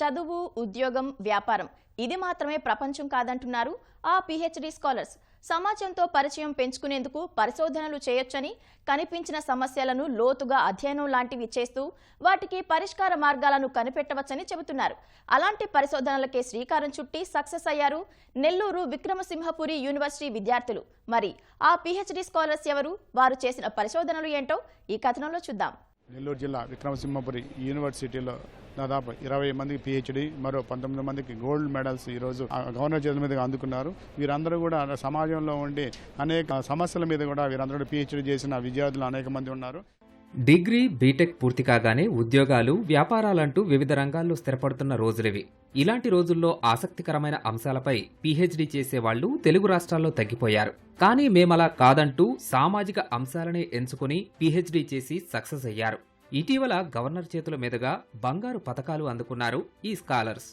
చదువు ఉద్యోగం వ్యాపారం. ఇది మాత్రమే ప్రపంచం కాదంటున్నారు ఆ పిహెచ్డి స్కాలర్స్. సమాజంతో పరిచయం పెంచుకునేందుకు పరిశోధనలు చేయొచ్చని కనిపించిన సమస్యలను లోతుగా అధ్యయనం లాంటివి చేస్తూ వాటికి పరిష్కార మార్గాలను కనిపెట్టవచ్చని చెబుతున్నారు. అలాంటి పరిశోధనలకే శ్రీకారం చుట్టి సక్సెస్ అయ్యారు నెల్లూరు విక్రమసింహపురి యూనివర్సిటీ విద్యార్థులు. మరి ఆ పిహెచ్డి స్కాలర్స్ ఎవరు? వారు చేసిన పరిశోధనలు ఏంటో ఈ కథనంలో చూద్దాం. నెల్లూరు జిల్లా విక్రమసింహపురి యూనివర్సిటీలో దాదాపు ఇరవై మందికి పిహెచ్డి మరో పంతొమ్మిది మందికి గోల్డ్ మెడల్స్ ఈరోజు ఆ గవర్నర్ చేతుల మీదుగా అందుకున్నారు. వీరందరూ కూడా సమాజంలో ఉండి అనేక సమస్యల మీద కూడా వీరందరూ పిహెచ్డి చేసిన విద్యార్థులు అనేక మంది ఉన్నారు. డిగ్రీ బీటెక్ పూర్తి కాగానే ఉద్యోగాలు వ్యాపారాలంటూ వివిధ రంగాల్లో స్థిరపడుతున్న రోజులివి. ఇలాంటి రోజుల్లో ఆసక్తికరమైన అంశాలపై పీహెచ్డీ చేసేవాళ్ళు తెలుగు రాష్ట్రాల్లో తగ్గిపోయారు. కానీ మేమలా కాదంటూ సామాజిక అంశాలనే ఎంచుకుని పీహెచ్డీ చేసి సక్సెస్ అయ్యారు. ఇటీవల గవర్నర్ చేతుల మీదుగా బంగారు పథకాలు అందుకున్నారు ఈ స్కాలర్స్.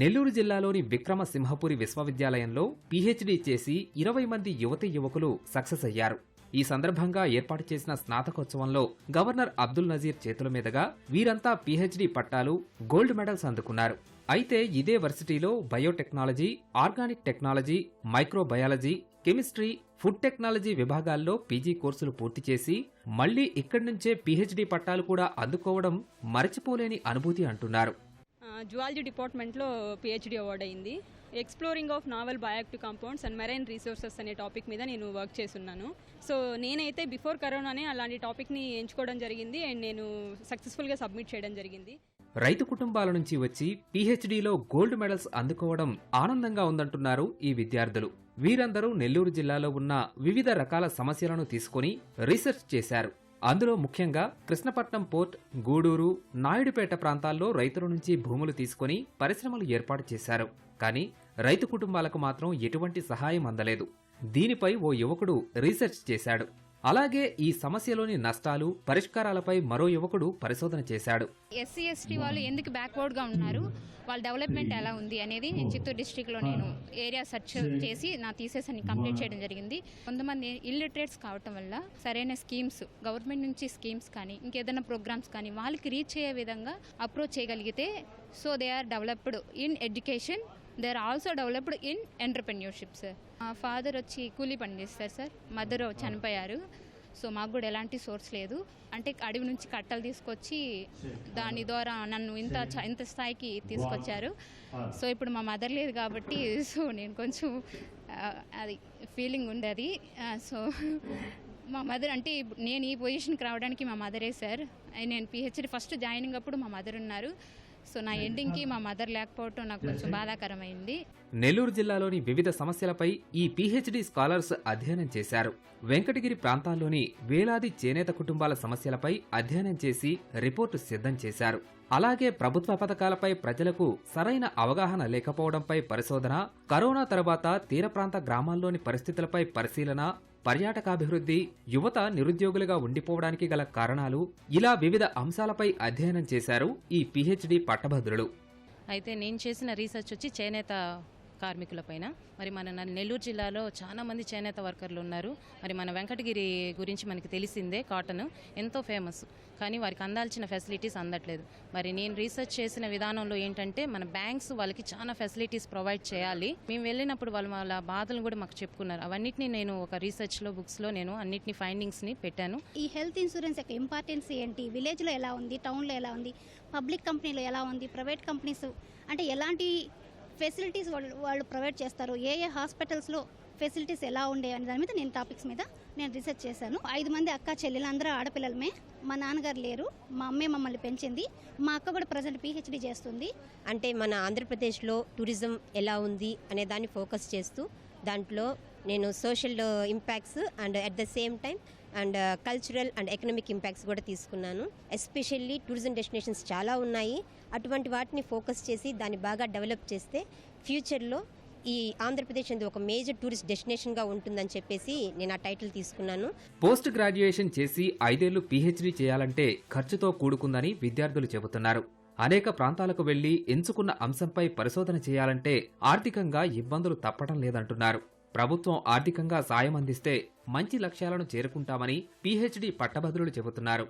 నెల్లూరు జిల్లాలోని విక్రమసింహపురి విశ్వవిద్యాలయంలో పీహెచ్డీ చేసి ఇరవై మంది యువతి యువకులు సక్సెస్ అయ్యారు. ఈ సందర్భంగా ఏర్పాటు చేసిన స్నాతకోత్సవంలో గవర్నర్ అబ్దుల్ నజీర్ చేతుల మీదుగా వీరంతా పీహెచ్డీ పట్టాలు గోల్డ్ మెడల్స్ అందుకున్నారు. అయితే ఇదే వర్సిటీలో biotechnology organic technology microbiology chemistry food technology విభాగాల్లో పీజీ కోర్సులు పూర్తి చేసి మళ్ళీ ఇక్కడి నుంచే పీహెచ్డీ పట్టాలు కూడా అందుకోవడం మరచిపోలేని అనుభూతి అంటున్నారు. జువాలజీ డిపార్ట్మెంట్లో పిహెచ్డి అవార్డ్ అయింది. Exploring of novel bioactive compounds and marine resources అనే టాపిక్ మీద నేను వర్క్ చేస్తున్నాను. సో నేనైతే బిఫోర్ కరోనానే అలాంటి టాపిక్ని ఎంచుకోవడం జరిగింది అండ్ నేను సక్సెస్ఫుల్గా సబ్మిట్ చేయడం జరిగింది. రైతు కుటుంబాల నుంచి వచ్చి పీహెచ్డీలో గోల్డ్ మెడల్స్ అందుకోవడం ఆనందంగా ఉందంటున్నారు ఈ విద్యార్థులు. వీరందరూ నెల్లూరు జిల్లాలో ఉన్న వివిధ రకాల సమస్యలను తీసుకొని రీసెర్చ్ చేశారు. అందులో ముఖ్యంగా కృష్ణపట్నం పోర్ట్ గూడూరు నాయుడుపేట ప్రాంతాల్లో రైతుల నుంచి భూములు తీసుకొని పరిశ్రమలు ఏర్పాటు చేశారు. కానీ రైతు కుటుంబాలకు మాత్రం ఎటువంటి సహాయం అందలేదు. దీనిపై ఓ యువకుడు రీసెర్చ్ చేశాడు. అలాగే ఈ సమస్యలోని నష్టాలు పరిష్కారాలపై మరో యువకుడు పరిశోధన చేశాడు. ఎస్సీ ఎస్టీ వాళ్ళు ఎందుకు బ్యాక్వర్డ్గా ఉన్నారు? వాళ్ళ డెవలప్మెంట్ ఎలా ఉంది అనేది నేను చిత్తూరు డిస్ట్రిక్ట్లో నేను ఏరియా సెర్చ్ చేసి నా థీసెస్ అన్ని కంప్లీట్ చేయడం జరిగింది. కొంతమంది ఇల్లిటరేట్స్ కావటం వల్ల సరైన స్కీమ్స్ గవర్నమెంట్ నుంచి స్కీమ్స్ కానీ ఇంకేదైనా ప్రోగ్రామ్స్ కానీ వాళ్ళకి రీచ్ అయ్యే విధంగా అప్రోచ్ చేయగలిగితే so they are developed in education. They are also developed in entrepreneurship sir మా ఫాదర్ వచ్చి కూలీ పని చేస్తారు సార్ మదర్ చనిపోయారు. సో మాకు కూడా ఎలాంటి సోర్స్ లేదు. అంటే అడవి నుంచి కట్టలు తీసుకొచ్చి దాని ద్వారా నన్ను ఇంత ఇంత స్థాయికి తీసుకొచ్చారు. సో ఇప్పుడు మా మదర్ లేదు కాబట్టి సో నేను కొంచెం అది ఫీలింగ్ ఉంది అది ఆ, సో మా మదర్ అంటే నేను ఈ పొజిషన్కి రావడానికి మా మదరే సార్ నేను పిహెచ్డి ఫస్ట్ జాయినింగ్ అప్పుడు మా మదర్ ఉన్నారు. సో నా ఎండింగ్కి మా మదర్ లేకపోవటం నాకు కొంచెం బాధాకరమైంది. నెల్లూరు జిల్లాలోని వివిధ సమస్యలపై ఈ పీహెచ్డీ స్కాలర్స్ అధ్యయనం చేశారు. వెంకటగిరి ప్రాంతాల్లోని వేలాది చేనేత కుటుంబాల సమస్యలపై అధ్యయనం చేసి రిపోర్టు సిద్ధం చేశారు. అలాగే ప్రభుత్వ పథకాలపై ప్రజలకు సరైన అవగాహన లేకపోవడంపై పరిశోధన కరోనా తర్వాత తీర ప్రాంత గ్రామాల్లోని పరిస్థితులపై పరిశీలన పర్యాటకాభివృద్ధి యువత నిరుద్యోగులుగా ఉండిపోవడానికి గల కారణాలు ఇలా వివిధ అంశాలపై అధ్యయనం చేశారు ఈ పీహెచ్డీ పట్టభద్రులు. అయితే నేను చేసిన రీసెర్చ్ వచ్చి చేనేత కార్మికులపైన. మరి మన నెల్లూరు జిల్లాలో చాలా మంది చేనేత వర్కర్లు ఉన్నారు. మరి మన వెంకటగిరి గురించి మనకి తెలిసిందే కాటన్. ఎంతో ఫేమస్. కానీ వారికి అందాల్సిన ఫెసిలిటీస్ అందట్లేదు. మరి నేను రీసెర్చ్ చేసిన విధానంలో ఏంటంటే మన బ్యాంక్స్ వాళ్ళకి చాలా ఫెసిలిటీస్ ప్రొవైడ్ చేయాలి. మేము వెళ్ళినప్పుడు వాళ్ళు వాళ్ళ బాధలు కూడా మాకు చెప్పుకున్నారు. అవన్నిటిని నేను ఒక రీసెర్చ్లో బుక్స్లో నేను అన్నిటిని ఫైండింగ్స్ని పెట్టాను. ఈ హెల్త్ ఇన్సూరెన్స్ యొక్క ఇంపార్టెన్స్ ఏంటి? విలేజ్లో ఎలా ఉంది? టౌన్లో ఎలా ఉంది? పబ్లిక్ కంపెనీలో ఎలా ఉంది? ప్రైవేట్ కంపెనీస్ అంటే ఎలాంటి ఫెసిలిటీస్ వాళ్ళు వాళ్ళు ప్రొవైడ్ చేస్తారు. ఏ ఏ హాస్పిటల్స్లో ఫెసిలిటీస్ ఎలా ఉండే అనే దాని మీద నేను టాపిక్స్ మీద నేను రీసెర్చ్ చేశాను. ఐదు మంది అక్క చెల్లెలు అందరూ ఆడపిల్లలమే. మా నాన్నగారు లేరు. మా అమ్మే మమ్మల్ని పెంచింది. మా అక్క కూడా ప్రజెంట్ పిహెచ్డి చేస్తుంది. అంటే మన ఆంధ్రప్రదేశ్లో టూరిజం ఎలా ఉంది అనే దాన్ని ఫోకస్ చేస్తూ దాంట్లో నేను social impacts and at the same time and cultural and economic impacts కూడా తీసుకున్నాను. ఎస్పెషల్లీ టూరిజం డెస్టినేషన్స్ చాలా ఉన్నాయి. అటువంటి వాటిని ఫోకస్ చేసి దాన్ని బాగా డెవలప్ చేస్తే ఫ్యూచర్లో ఈ ఆంధ్రప్రదేశ్ అనేది ఒక మేజర్ టూరిస్ట్ డెస్టినేషన్గా ఉంటుందని చెప్పేసి నేను ఆ టైటిల్ తీసుకున్నాను. పోస్ట్ గ్రాడ్యుయేషన్ చేసి ఐదేళ్ళు పీహెచ్డీ చేయాలంటే ఖర్చుతో కూడుకుందని విద్యార్థులు చెబుతున్నారు. అనేక ప్రాంతాలకు వెళ్ళి ఎంచుకున్న అంశంపై పరిశోధన చేయాలంటే ఆర్థికంగా ఇబ్బందులు తప్పడం లేదంటున్నారు. ప్రభుత్వం ఆర్థికంగా సాయం అందిస్తే మంచి లక్ష్యాలను చేరుకుంటామని పీహెచ్డి పట్టభద్రులు చెబుతున్నారు.